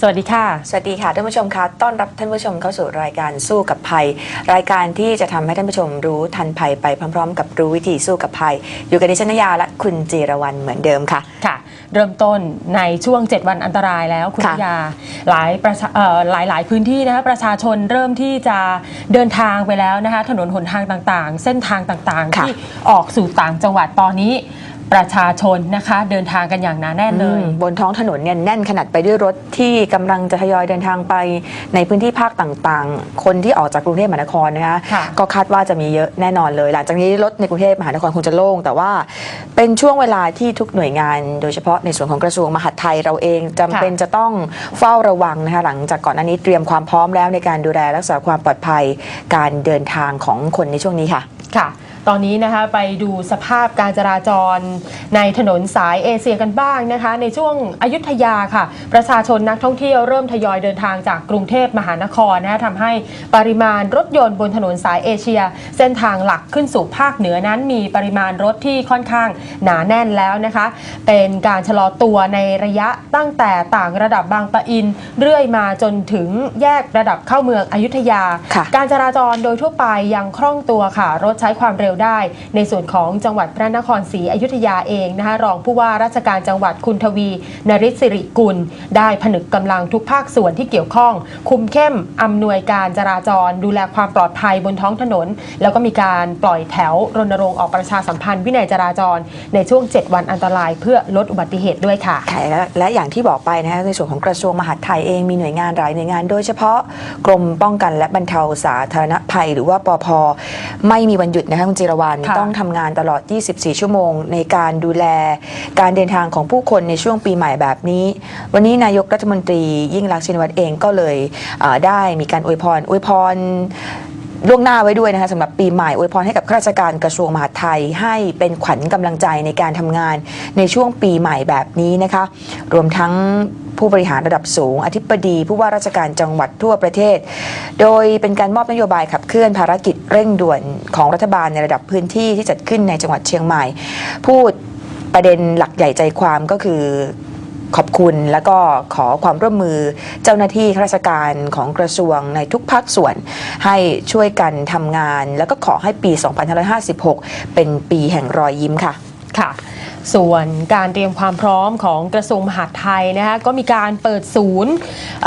สวัสดีค่ะ สวัสดีค่ะท่านผู้ชมคะต้อนรับท่านผู้ชมเข้าสู่รายการสู้กับภัย รายการที่จะทำให้ท่านผู้ชมรู้ทันภัยไปพร้อม ๆ กับรู้วิธีสู้กับภัย อยู่กับดิฉันนยาและคุณจีรวรรณเหมือนเดิมค่ะค่ะ เริ่มต้นในช่วง 7 วันอันตรายแล้วคุณค่ะพิยาหลายประชาเอ่อหลายหลายพื้นที่นะคะประชาชนเริ่มที่จะเดินทางไปแล้วนะคะถนนหนทางต่างๆ เส้นทางต่างๆค่ะที่ออกสู่ต่างจังหวัดตอนนี้ ประชาชนนะคะ เดินทางกันอย่างหนาแน่นเลยอืมบนท้องถนนเนี่ยแน่นขนาดไปด้วยรถที่กำลังจะทยอยเดินทางไปในพื้นที่ภาคต่างๆ คนที่ออกจากกรุงเทพมหานครนะคะค่ะก็คาดว่าจะมีเยอะแน่นอนเลย หลังจากนี้รถในกรุงเทพมหานครคงจะโล่ง แต่ว่าเป็นช่วงเวลาที่ทุกหน่วยงาน โดยเฉพาะในส่วนของกระทรวงมหาดไทยเราเองจำเป็นจะต้องเฝ้าระวังนะคะหลังจากก่อนหน้านี้เตรียมความพร้อมแล้วในการดูแลรักษาความปลอดภัยการเดินทางของคนในช่วงนี้ค่ะค่ะ ตอนนี้นะคะไปดูสภาพการจราจรในถนนสายเอเชียกันบ้างนะคะ ในช่วงอยุธยาค่ะ ประชาชนนักท่องเที่ยวเริ่มทยอยเดินทางจากกรุงเทพมหานครนะคะทำให้ปริมาณรถยนต์บนถนนสายเอเชีย เส้นทางหลักขึ้นสู่ภาคเหนือนั้น มีปริมาณรถที่ค่อนข้างหนาแน่นแล้วนะคะ เป็นการชะลอตัวในระยะตั้งแต่ต่างระดับบางปะอิน เรื่อยมาจนถึงแยกระดับเข้าเมืองอยุธยาค่ะการจราจรโดยทั่วไปยังคล่องตัวค่ะรถใช้ความเร็วได้ ในส่วนของจังหวัดพระนครศรีอยุธยาเองนะคะรองผู้ว่าราชการจังหวัดคุณทวีนริศสิริกุล ได้ผนึกกำลังทุกภาคส่วนที่เกี่ยวข้อง คุมเข้มอำนวยการจราจร ดูแลความปลอดภัยบนท้องถนน แล้วก็มีการปล่อยแถวรณรงค์ออกประชาสัมพันธ์วินัยจราจร ในช่วง 7 วันอันตราย เพื่อลดอุบัติเหตุด้วยค่ะค่และและอย่างที่บอกไปนะคะในส่วนของกระทรวงมหาดไทยเองมีหน่วยงานหลายหน่วยงาน โดยเฉพาะกรมป้องกันและบรรเทาสาธารณภัย หรือว่าปอพไม่มีวันหยุดนะคะคุณจิรวรรณค่ะ ต้องทำงานตลอด 24 ชั่วโมง ในการดูแลการเดินทางของผู้คนในช่วงปีใหม่แบบนี้ วันนี้นายกรัฐมนตรียิ่งรักษณ์ชินวัตรเองก็เลยเอ่อได้มีการอวยพรอวยพร ล่วงหน้าไว้ด้วยนะคะสำหรับปีใหม่อวยพรให้กับข้าราชการกระทรวงมหาดไทย ให้เป็นขวัญกำลังใจในการทำงานในช่วงปีใหม่แบบนี้นะคะ รวมทั้งผู้บริหารระดับสูง อธิบดี ผู้ว่าราชการจังหวัดทั่วประเทศ โดยเป็นการมอบนโยบายขับเคลื่อนภารกิจเร่งด่วนของรัฐบาลในระดับพื้นที่ที่จัดขึ้นในจังหวัดเชียงใหม่ พูดประเด็นหลักใหญ่ใจความก็คือ ขอบคุณและก็ขอความร่วมมือเจ้าหน้าที่ข้าราชการของกระทรวงในทุกภาคส่วน ให้ช่วยกันทำงาน แล้วก็ขอให้ปี 2556 เป็นปีแห่งรอยยิ้มค่ะค่ะ ส่วนการเตรียมความพร้อมของกระทรวงมหาดไทยนะคะก็มีการเปิดศูนย์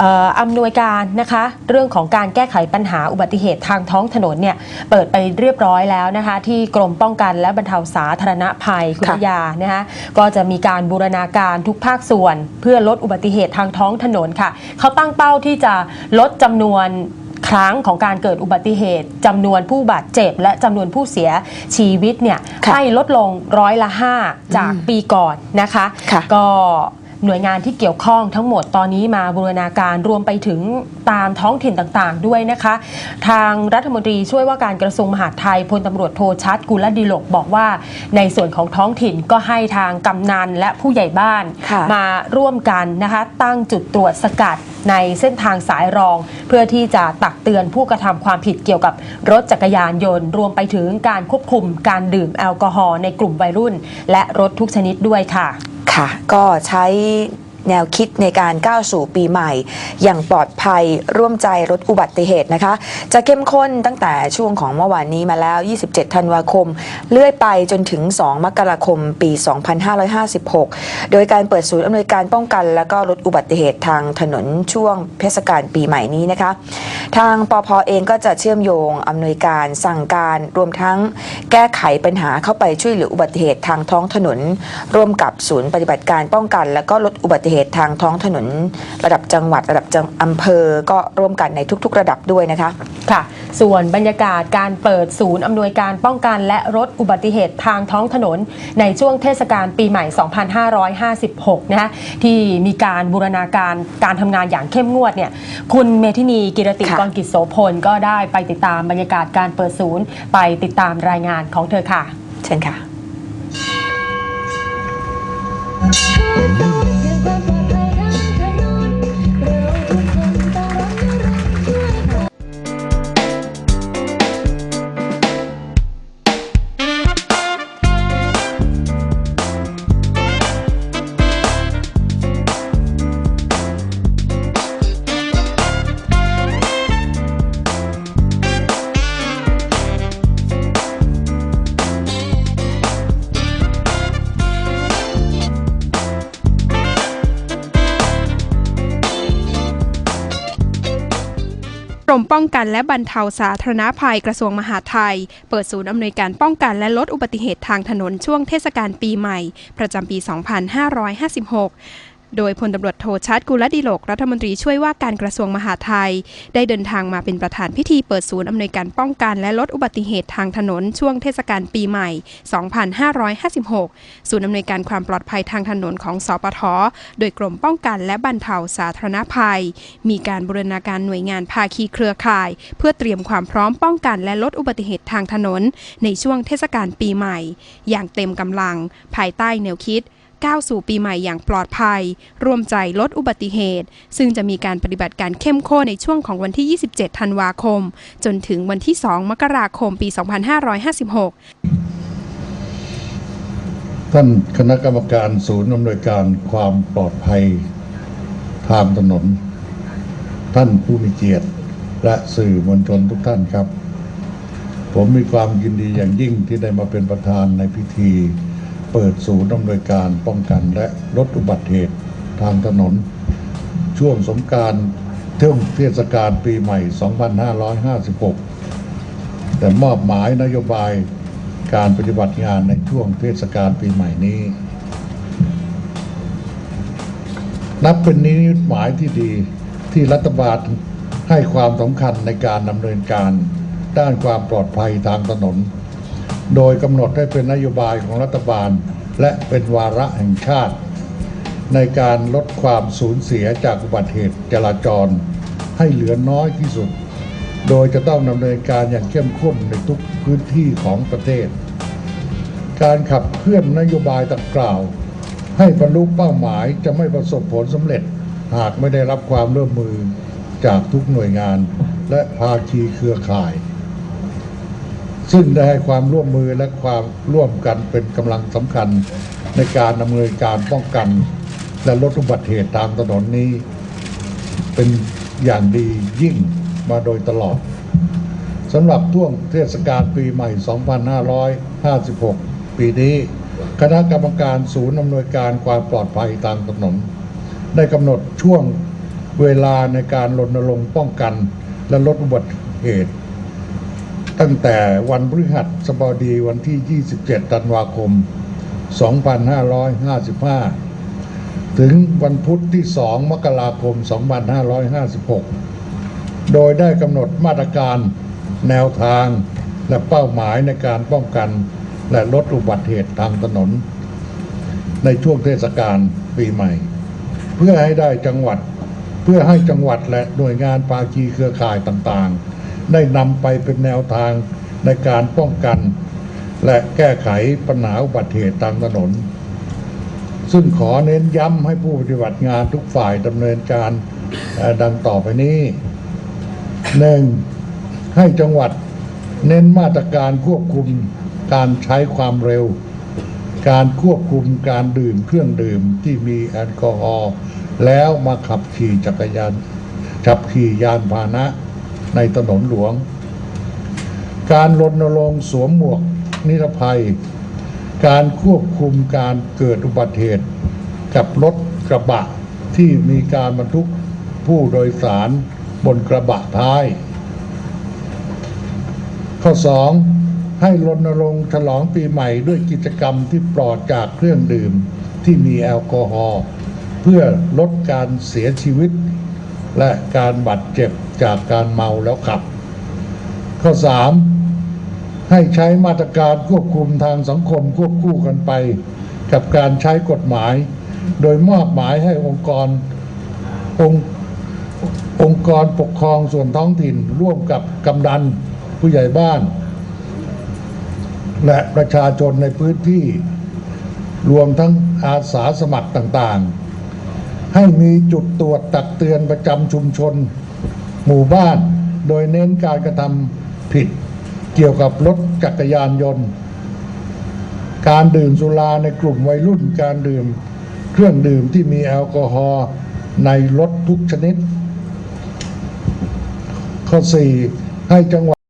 อออำนวยการนะคะเรื่องของการแก้ไขปัญหาอุบัติเหตุทางท้องถนนเนี่ยเปิดไปเรียบร้อยแล้วนะคะที่กรมป้องกันและบรรเทาสาธารณภัยคุณยานะคะก็จะมีการบูรณาการทุกภาคส่วน เพื่อลดอุบัติเหตุทางท้องถนนค่ะเขาตั้งเป้าที่จะลดจำนวน ครั้งของการเกิดอุบัติเหตุจำนวนผู้บาดเจ็บ และจำนวนผู้เสียชีวิตเนี่ยค่ะให้ลดลงร้อยละ 5 จากปีก่อนนะคะค่ะก็ หน่วยงานที่เกี่ยวข้องทั้งหมดตอนนี้มาบูรณาการรวมไปถึงตามท้องถิ่นต่างๆ ด้วยนะคะ ทางรัฐมนตรีช่วยว่าการกระทรวงมหาดไทยพลตำรวจโทชัดกุลดิลกบอกว่า ในส่วนของท้องถิ่นก็ให้ทางกำนันและผู้ใหญ่บ้านค่ะมาร่วมกันนะคะตั้งจุดตรวจสกัดในเส้นทางสายรอง เพื่อที่จะตักเตือนผู้กระทำความผิดเกี่ยวกับรถจักรยานยนต์ รวมไปถึงการควบคุมการดื่มแอลกอฮอล์ในกลุ่มวัยรุ่น และรถทุกชนิดด้วยค่ะ ค่ะ ก็ใช้ แนวคิดในการก้าวสู่ปีใหม่ อย่างปลอดภัยร่วมใจลดอุบัติเหตุนะคะ จะเข้มข้นตั้งแต่ช่วงของเมื่อวานนี้มาแล้ว 27 ธันวาคม เลื่อยไปจนถึง 2 มกราคม ปี 2556 โดยการเปิดศูนย์อำนวยการป้องกัน และก็ลดอุบัติเหตุทางถนนช่วงเทศกาลปีใหม่นี้นะคะ ทางปพเองก็จะเชื่อมโยงอำนวยการสั่งการรวมทั้งแก้ไขปัญหาเข้าไปช่วยเหลืออุบัติเหตุทางท้องถนน ร่วมกับศูนย์ปฏิบัติการป้องกัน และก็ลดอุบัติเหตุทางท้องถนนระดับจังหวัดระดับจังอำเภอก็ร่วมกันในทุก ๆ ระดับด้วยนะคะค่ะ ส่วนบรรยากาศการเปิดศูนย์อำนวยการป้องกันและลดอุบัติเหตุทางท้องถนน ในช่วงเทศกาลปีใหม่ 2556 นะคะที่มีการบูรณาการการทำงานอย่างเข้มงวดเนี่ยคุณเมธินีกิรติค่ะกรกิจโสพลก็ได้ไปติดตามบรรยากาศการเปิดศูนย์ ไปติดตามรายงานของเธอค่ะ เชิญค่ะ เรมป้องกันและบรรเทาสาธารณภัยกระทรวงมหาดไทย เปิดศูนย์อำนวยการป้องกันและลดอุบัติเหตุทางถนนช่วงเทศกาลปีใหม่ ประจำปี 2556 โดยพลตำรวจโทชัดกุลดิโลกรัฐมนตรีช่วยว่าการกระทรวงมหาดไทย ได้เดินทางมาเป็นประธานพิธีเปิดศูนย์อำนวยการป้องกันและลดอุบัติเหตุทางถนนช่วงเทศกาลปีใหม่ 2556 ศูนย์อำนวยการความปลอดภัยทางถนนของสปท โดยกรมป้องกันและบรรเทาสาธารณภัย มีการบูรณาการหน่วยงานภาคีเครือข่าย เพื่อเตรียมความพร้อมป้องกันและลดอุบัติเหตุทางถนน ในช่วงเทศกาลปีใหม่ อย่างเต็มกำลัง ภายใต้แนวคิด ก้าวสู่ปีใหม่อย่างปลอดภัย ร่วมใจลดอุบัติเหตุ ซึ่งจะมีการปฏิบัติการเข้มข้นในช่วงของวันที่ 27 ธันวาคม จนถึงวันที่ 2 มกราคมปี 2556 ท่านคณะกรรมการศูนย์อำนวยการความปลอดภัยทางถนน ท่านผู้มีเกียรติและสื่อมวลชนทุกท่านครับ ผมมีความยินดีอย่างยิ่งที่ได้มาเป็นประธานในพิธี เปิดศูนย์อำนวยการป้องกันและลดอุบัติเหตุทางถนน ช่วงสงการเที่ยวเทศกาลปีใหม่ 2556 แต่มอบหมายนโยบายการปฏิบัติงานในช่วงเทศกาลปีใหม่นี้ นับเป็นนิมิตหมายที่ดีที่รัฐบาลให้ความสำคัญในการดำเนินการด้านความปลอดภัยทางถนน โดยกำหนดให้เป็นนโยบายของรัฐบาล และเป็นวาระแห่งชาติ ในการลดความสูญเสียจากอุบัติเหตุจราจร ให้เหลือน้อยที่สุด โดยจะต้องดำเนินการอย่างเข้มข้นในทุกพื้นที่ของประเทศ การขับเคลื่อนนโยบายต่างกล่าว ให้บรรลุเป้าหมายจะไม่ประสบผลสำเร็จ หากไม่ได้รับความร่วมมือจากทุกหน่วยงาน และภาคีเครือข่าย ซึ่งได้ให้ความร่วมมือและความร่วมกันเป็นกำลังสำคัญในการดำเนินการป้องกัน และลดอุบัติเหตุทางถนนนี้ เป็นอย่างดียิ่งมาโดยตลอดสำหรับช่วงเทศกาลปีใหม่ 2556 ปีนี้ คณะกรรมการศูนย์อำนวยการความปลอดภัยทางถนนได้กำหนดช่วงเวลาในการรณรงค์ป้องกัน และลดอุบัติเหตุ ตั้งแต่วันพฤหัสบดีวันที่ 27 ธันวาคม 2555 ถึงวันพุธที่ 2 มกราคม 2556 โดยได้กำหนดมาตรการแนวทางและเป้าหมายในการป้องกันและลดอุบัติเหตุทางถนน ในช่วงเทศกาลปีใหม่ เพื่อให้ได้จังหวัดเพื่อให้จังหวัดและหน่วยงานภาคีเครือข่ายต่างๆ ได้นำไปเป็นแนวทางในการป้องกัน และแก้ไขปัญหาอุบัติเหตุทางถนน ซึ่งขอเน้นย้ำให้ผู้ปฏิบัติงานทุกฝ่ายดำเนินการดังต่อไปนี้หนึ่งให้จังหวัดเน้นมาตรการควบคุมการใช้ความเร็ว การควบคุมการดื่มเครื่องดื่มที่มีแอลกอฮอล์แล้วมาขับขี่จักรยานขับขี่ยานพาหนะ ในถนนหลวง การรณรงค์สวมหมวกนิรภัย การควบคุมการเกิดอุบัติเหตุ กับรถกระบะที่มีการบรรทุกผู้โดยสารบนกระบะท้าย ข้อ 2. ให้รณรงค์ฉลองปีใหม่ด้วยกิจกรรมที่ปลอดจากเครื่องดื่มที่มีแอลกอฮอล์เพื่อลดการเสียชีวิต และการบาดเจ็บจากการเมาแล้วขับ ข้อ 3. ให้ใช้มาตรการควบคุมทางสังคมควบคู่กันไป กับการใช้กฎหมาย โดยมอบหมายให้องค์กรององค์กรปกครองส่วนท้องถิ่นร่วมกับกำนันผู้ใหญ่บ้าน และประชาชนในพื้นที่ รวมทั้งอาสาสมัครต่างๆ ให้มีจุดตรวจตักเตือนประจำชุมชน หมู่บ้าน โดยเน้นการกระทำผิด เกี่ยวกับรถจักรยานยนต์ การดื่มสุราในกลุ่มวัยรุ่นการดื่ม เครื่องดื่มที่มีแอลกอฮอล์ในรถทุกชนิด ข้อ 4 ให้จังหวัด